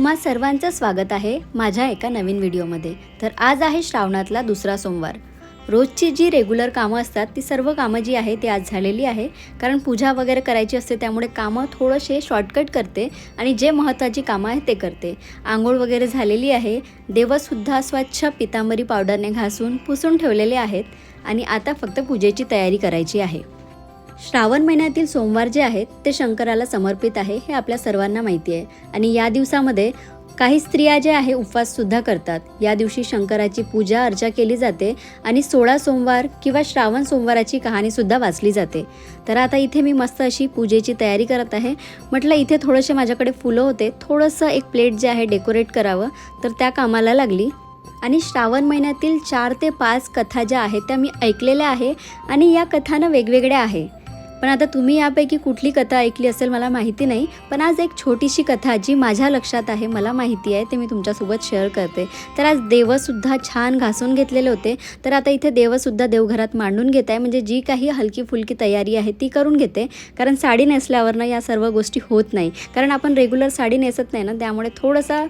तुम्हा सर्वांचं स्वागत आहे माझ्या एका नवीन व्हिडिओमध्ये. तर आज आहे श्रावणातला दुसरा सोमवार. रोजची जी रेग्युलर कामं असतात ती सर्व कामं जी आहे ती आज झालेली आहे. कारण पूजा वगैरे करायची असते त्यामुळे कामं थोडंसे शॉर्टकट करते आणि जे महत्त्वाची कामं आहेत ते करते. आंघोळ वगैरे झालेली आहे. देवसुद्धा स्वच्छ पितांबरी पावडरने घासून पुसून ठेवलेले आहेत आणि आता फक्त पूजेची तयारी करायची आहे. श्रावण महिन्यातील सोमवार जे आहेत ते शंकराला समर्पित आहे हे आपल्या सर्वांना माहिती आहे. आणि या दिवसामध्ये काही स्त्रिया जे आहे उपवाससुद्धा करतात. या दिवशी शंकराची पूजा अर्चा केली जाते आणि सोळा सोमवार किंवा श्रावण सोमवाराची कहाणीसुद्धा वाचली जाते. तर आता इथे मी मस्त अशी पूजेची तयारी करत आहे. म्हटलं इथे थोडेसे माझ्याकडे फुलं होते. थोडंसं एक प्लेट जे आहे डेकोरेट करावं. तर त्या कामाला लागली. आणि श्रावण महिन्यातील चार ते पाच कथा ज्या आहेत त्या मी ऐकलेल्या आहे. आणि या कथानं वेगवेगळ्या आहे. पण आता तुम्ही यापैकी कुठली कथा ऐकली असेल मला माहिती नाही पण आज एक छोटीशी कथा जी माझ्या लक्षात आहे मला माहिती आहे ते मी तुमच्यासोबत शेअर करते. तर आज देवसुद्धा छान घासून घेतलेले होते. तर आता इथे देवसुद्धा देवघरात मांडून घेत आहे. म्हणजे जी काही हलकी फुलकी तयारी आहे ती करून घेते. कारण साडी नेसल्यावरनं या सर्व गोष्टी होत नाही. कारण आपण रेग्युलर साडी नेसत नाही ना त्यामुळे थोडंसं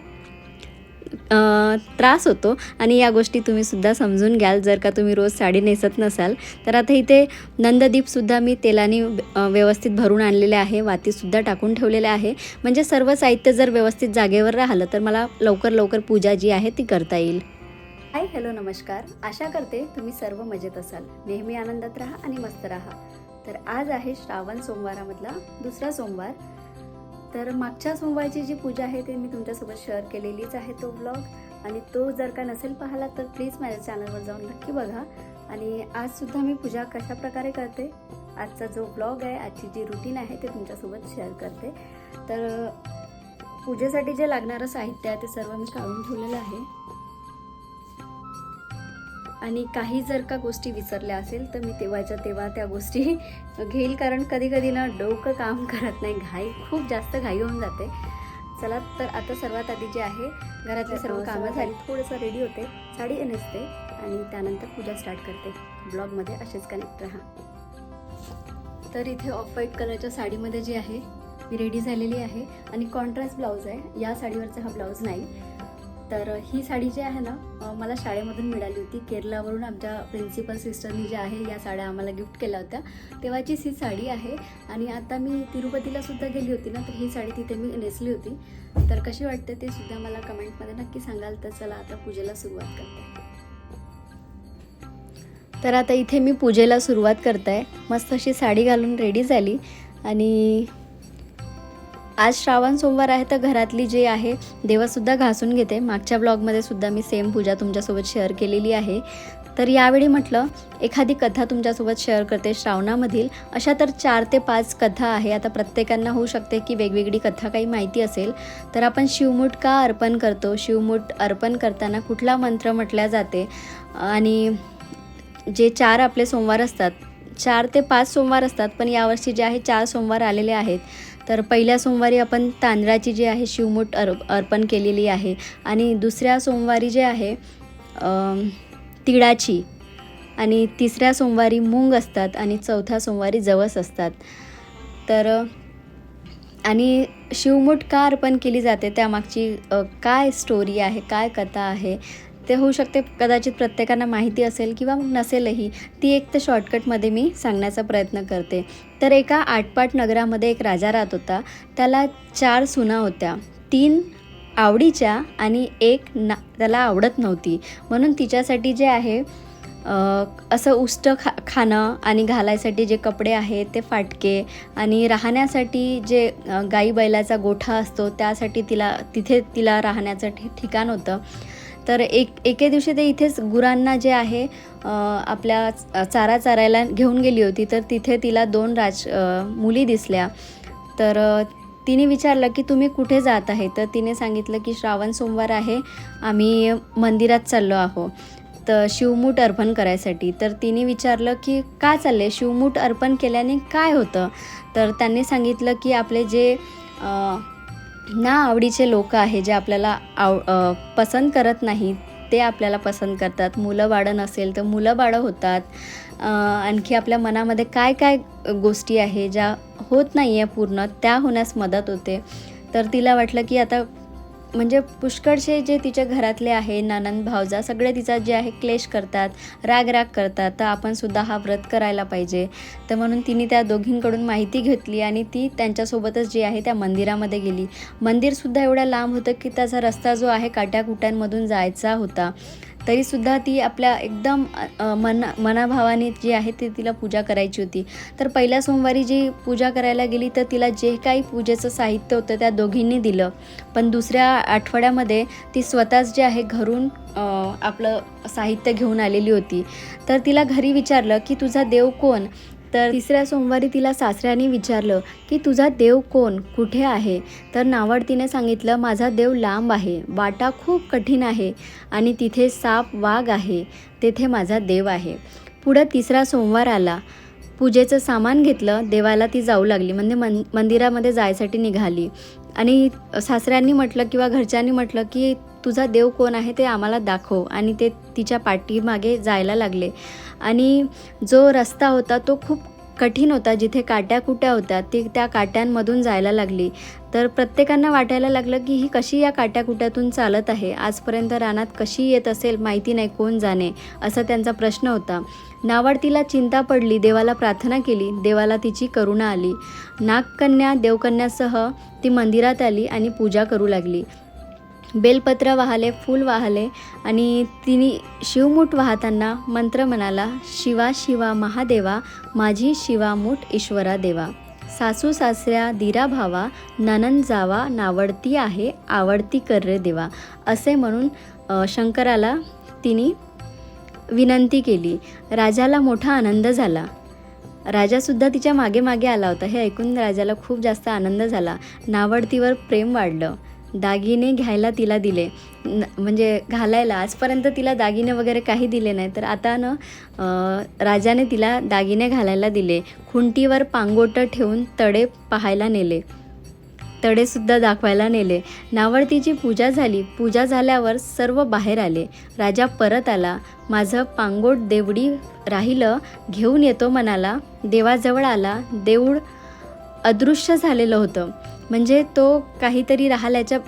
त्रास होतो आणि या गोष्टी तुम्हीसुद्धा समजून घ्याल. जर का तुम्ही रोज साडी नेसत नसाल तर आता इथे नंददीपसुद्धा मी तेलाने व्यवस्थित भरून आणलेले आहे. वातीसुद्धा टाकून ठेवलेले आहे. म्हणजे सर्व साहित्य जर व्यवस्थित जागेवर राहिलं तर मला लवकर लवकर पूजा जी आहे ती करता येईल. हाय हॅलो नमस्कार. आशा करते तुम्ही सर्व मजेत असाल. नेहमी आनंदात राहा आणि मस्त राहा. तर आज आहे श्रावण सोमवारामधला दुसरा सोमवार. तर मागच्या सोमवारची जी पूजा आहे ते मी तुमच्यासोबत शेअर केलेलीच आहे तो ब्लॉग आणि तो जर का नसेल पाहिला तर प्लीज माझ्या चॅनलवर जाऊन नक्की बघा. आणि आजसुद्धा मी पूजा कशा प्रकारे करते? आजचा जो ब्लॉग आहे आजची जी रुटीन आहे ते तुमच्यासोबत शेअर करते. तर पूजेसाठी जे लागणारं साहित्य आहे ते सर्व मी काढून ठेवलेलं आहे. आणि काही जर का गोष्टी विसरल्या असेल तर मी तेव्हाच्या तेव्हा त्या गोष्टी घेईल. कारण कधी कधी ना डोकं काम करत नाही. घाई खूप जास्त घाई होऊन जाते. चला तर आता सर्वात आधी जे आहे घरातली सर्व कामं झाली. थोडंसं रेडी होते. साडी नेसते आणि त्यानंतर पूजा स्टार्ट करते. ब्लॉगमध्ये असेच कनेक्ट राहा. तर इथे ऑफ व्हाईट कलरच्या साडीमध्ये जी आहे मी रेडी झालेली आहे. आणि कॉन्ट्रास्ट ब्लाऊज आहे. या साडीवरचा हा ब्लाऊज नाही. तर ही साडी जी आहे ना मला शाळेमधून मिळाली होती. केरलावरून आमच्या प्रिन्सिपल सिस्टरनी जे आहे या साड्या आम्हाला गिफ्ट केल्या होत्या. तेव्हाचीच ही साडी आहे आणि आता मी तिरुपतीला सुद्धा गेली होती ना तर ही साडी तिथे मी नेसली होती. तर कशी वाटते ते सुद्धा मला कमेंटमध्ये नक्की सांगाल. तर चला आता पूजेला सुरुवात करते. तर आता इथे मी पूजेला सुरुवात करते. मस्त अशी साडी घालून रेडी झाली. आणि आज श्रावण सोमवार आहे तर घरातली जी आहे देवसुद्धा घासून घेते. मागच्या ब्लॉगमध्ये सुद्धा मी सेम पूजा तुमच्यासोबत शेअर केलेली आहे. तर यावेळी म्हटलं एखादी कथा तुमच्यासोबत शेअर करते श्रावणामधील. अशा तर चार ते पाच कथा आहे. आता प्रत्येकांना होऊ शकते की वेगवेगळी कथा काही माहिती असेल तर आपण शिवमूठ का अर्पण करतो? शिवमूठ अर्पण करताना कुठला मंत्र म्हटल्या जाते? आणि जे चार आपले सोमवार असतात चार ते पाच सोमवार असतात पण यावर्षी जे आहे चार सोमवार आलेले आहेत. तर पहिल्या सोमवारी आपण तांदळाची जी आहे शिवमूठ अर अर्पण केलेली आहे. आणि दुसऱ्या सोमवारी जे आहे तिळाची आणि तिसऱ्या सोमवारी मूंग असतात आणि चौथ्या सोमवारी जवस असतात. तर आणि शिवमूठ का अर्पण केली जाते त्यामागची काय स्टोरी आहे काय कथा आहे ते होऊ शकते. कदाचित प्रत्येकांना माहिती असेल किंवा मग नसेलही ती एक तर शॉर्टकटमध्ये मी सांगण्याचा प्रयत्न करते. तर एका आटपाट नगरामध्ये एक राजा राहत होता. त्याला चार सुना होत्या. तीन आवडीच्या आणि एक ना त्याला आवडत नव्हती. म्हणून तिच्यासाठी जे आहे असं उष्ट खा खाणं आणि घालायसाठी जे कपडे आहेत ते फाटके आणि राहण्यासाठी जे गाई बैलाचा गोठा असतो त्यासाठी तिला तिथे तिला राहण्याचं ठि ठिकाण होतं. तर एक एके दिवशी ते इथेच गुरांना जे आहे आपल्या चारा चारायला घेऊन गेली होती तर तिथे तिला दोन राज मुली दिसल्या. तर तिने विचारलं की तुम्ही कुठे जात आहे? तर तिने सांगितलं की श्रावण सोमवार आहे आम्ही मंदिरात चाललो आहो. तर शिवमूठ अर्पण करायसाठी. तर तिने विचारलं की का चालले? शिवमूठ अर्पण केल्याने काय होतं? तर त्यांनी सांगितलं की आपले जे ना आवडीचे लोक आहे जे आपल्याला आव पसंत करत नाहीत ते आपल्याला पसंत करतात. मुलं बाळं नसेल तर मुलं बाळं होतात. आणखी आपल्या मनामध्ये काय काय गोष्टी आहे ज्या होत नाही आहे पूर्ण त्या होण्यास मदत होते. तर तिला वाटलं की आता म्हणजे पुष्कळशे जे तिच्या घरातले आहे ननंद भावजा सगळे तिचा जे आहे क्लेश करतात राग राग करतात तर आपण सुद्धा हा व्रत करायला पाहिजे. तर म्हणून तिने त्या दोघींकडून माहिती घेतली आणि ती त्यांच्यासोबतच जी आहे त्या मंदिरामध्ये गेली. मंदिरसुद्धा एवढ्या लांब होतं की त्याचा रस्ता जो आहे काट्याकुट्यांमधून जायचा होता. तरीसुद्धा ती आपल्या एकदम मना मन मनाभावाने जी आहे ती तिला पूजा करायची होती. तर पहिल्या सोमवारी जी पूजा करायला गेली तर तिला जे काही पूजेचं साहित्य होतं त्या दोघींनी दिलं. पण दुसऱ्या आठवड्यामध्ये ती स्वतःच जे आहे घरून आपलं साहित्य घेऊन आलेली होती. तर तिला घरी विचारलं की तुझा देव कोण? तर तिसऱ्या सोमवारी तिला सासऱ्याने विचारलं की तुझा देव कोण? कुठे आहे? तर नावडतीने सांगितलं माझा देव लांब आहे. वाटा खूप कठीण आहे आणि तिथे साप वाघ आहे. तेथे माझा देव आहे. पुढं तिसरा सोमवार आला. पूजेचं सामान घेतलं. देवाला ती जाऊ लागली. म्हणजे मन मंदिरामध्ये जायसाठी निघाली. आणि सासऱ्यांनी म्हटलं किंवा घरच्यांनी म्हटलं की तुझा देव कोण आहे ते आम्हाला दाखव. आणि ते तिच्या पाठीमागे जायला लागले. आणि जो रस्ता होता तो खूप कठीण होता. जिथे काट्या कुट्या होत्या ती त्या काट्यांमधून जायला लागली. तर प्रत्येकांना वाटायला लागलं की ही कशी या काट्याकुट्यातून चालत आहे? आजपर्यंत रानात कशी येत असेल माहिती नाही कोण जाणे असा त्यांचा प्रश्न होता. नावाडतीला चिंता पडली. देवाला प्रार्थना केली. देवाला तिची करुणा आली. नागकन्या देवकन्यासह ती मंदिरात आली आणि पूजा करू लागली. बेलपत्र वाहले फूल वाहले आणि तिने शिवमूठ वाहताना मंत्र म्हणाला शिवा शिवा महादेवा माझी शिवामूठ ईश्वरा देवा. सासू सासऱ्या दिरा भावा ननन जावा नावडती आहे आवडती कर रे देवा. असे म्हणून शंकराला तिने विनंती केली. राजाला मोठा आनंद झाला. राजासुद्धा तिच्यामागे मागे आला होता. हे ऐकून राजाला खूप जास्त आनंद झाला. नावडतीवर प्रेम वाढलं. दागिने घ्यायला तिला दिले. न म्हणजे घालायला आजपर्यंत तिला दागिने वगैरे काही दिले नाही तर आता न राजाने तिला दागिने घालायला दिले. खुंटीवर पांगोटं ठेवून तडे पाहायला नेले. तडेसुद्धा दाखवायला नेले. नावडतीची पूजा झाली. पूजा झाल्यावर सर्व बाहेर आले. राजा परत आला. माझं पांगोट देवडी राहिलं घेऊन येतो मनाला देवाजवळ आला. देऊळ अदृश्य झालेलं होतं. म्हणजे तो काहीतरी राहिल्याच्या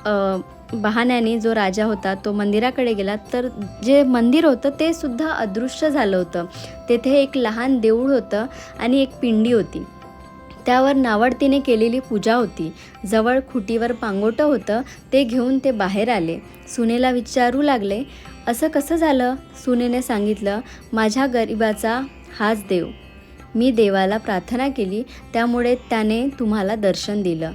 बहाण्याने जो राजा होता तो मंदिराकडे गेला. तर जे मंदिर होतं ते सुद्धा अदृश्य झालं होतं. तेथे एक लहान देऊळ होतं आणि एक पिंडी होती. त्यावर नावडतीने केलेली पूजा होती. जवळ खुटीवर पांगोटं होतं. ते घेऊन ते बाहेर आले. सुनेला विचारू लागले असं कसं झालं? सुनेने सांगितलं माझ्या गरिबाचा हाच देव. मी देवाला प्रार्थना केली. त्यामुळे त्याने तुम्हाला दर्शन दिलं.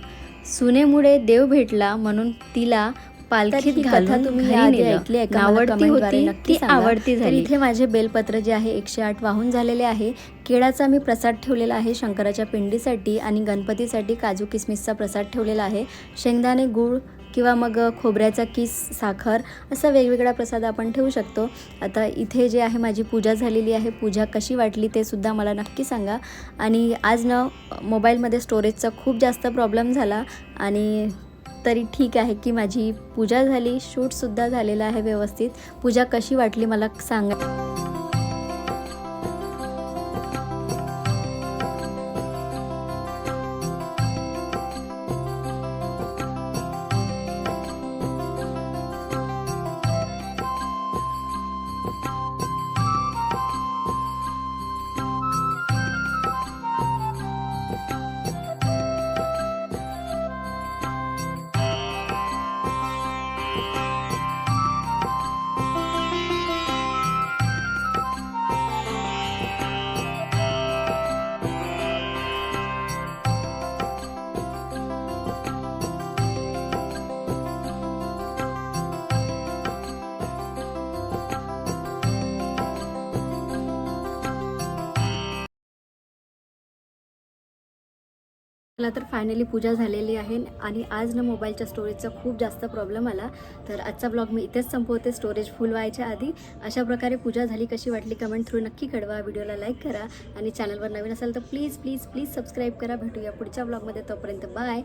सुनेमुळे देव भेटला म्हणून तिला पालखीत घालून तुम्ही. ऐकली आहे कमेंटद्वारे होती नक्की ती. आवडती झाली इथे माझे बेलपत्र जे आहे एकशे आठ वाहून झालेले आहे केळाचा मी प्रसाद ठेवलेला आहे शंकराच्या पिंडीसाठी आणि गणपतीसाठी काजू किसमिसचा प्रसाद ठेवलेला आहे शेंगदाणे गूळ किंवा मग खोबऱ्याचा किस साखर असा वेगवेगळा प्रसाद आपण ठेवू शकतो. आता इथे जे आहे माझी पूजा झालेली आहे. पूजा कशी वाटली ते सुद्धा मला नक्की सांगा. आणि आज ना मोबाईलमध्ये स्टोरेजचा खूप जास्त प्रॉब्लेम झाला. आणि तरी ठीक आहे की माझी पूजा झाली. शूटसुद्धा झालेलं आहे व्यवस्थित. पूजा कशी वाटली मला सांगा. मला तर फायनली पूजा झालेली आहे आणि आज ना मोबाईलच्या स्टोरेजचा खूप जास्त प्रॉब्लेम आला. तर आजचा ब्लॉग मी इथेच संपवते. स्टोरेज फुल व्हायच्या आधी. अशा प्रकारे पूजा झाली कशी वाटली कमेंट थ्रू नक्की कळवा. व्हिडिओला लाईक करा आणि चॅनलवर नवीन असाल तर प्लीज प्लीज प्लीज सबस्क्राईब करा. भेटूया पुढच्या ब्लॉगमध्ये तोपर्यंत बाय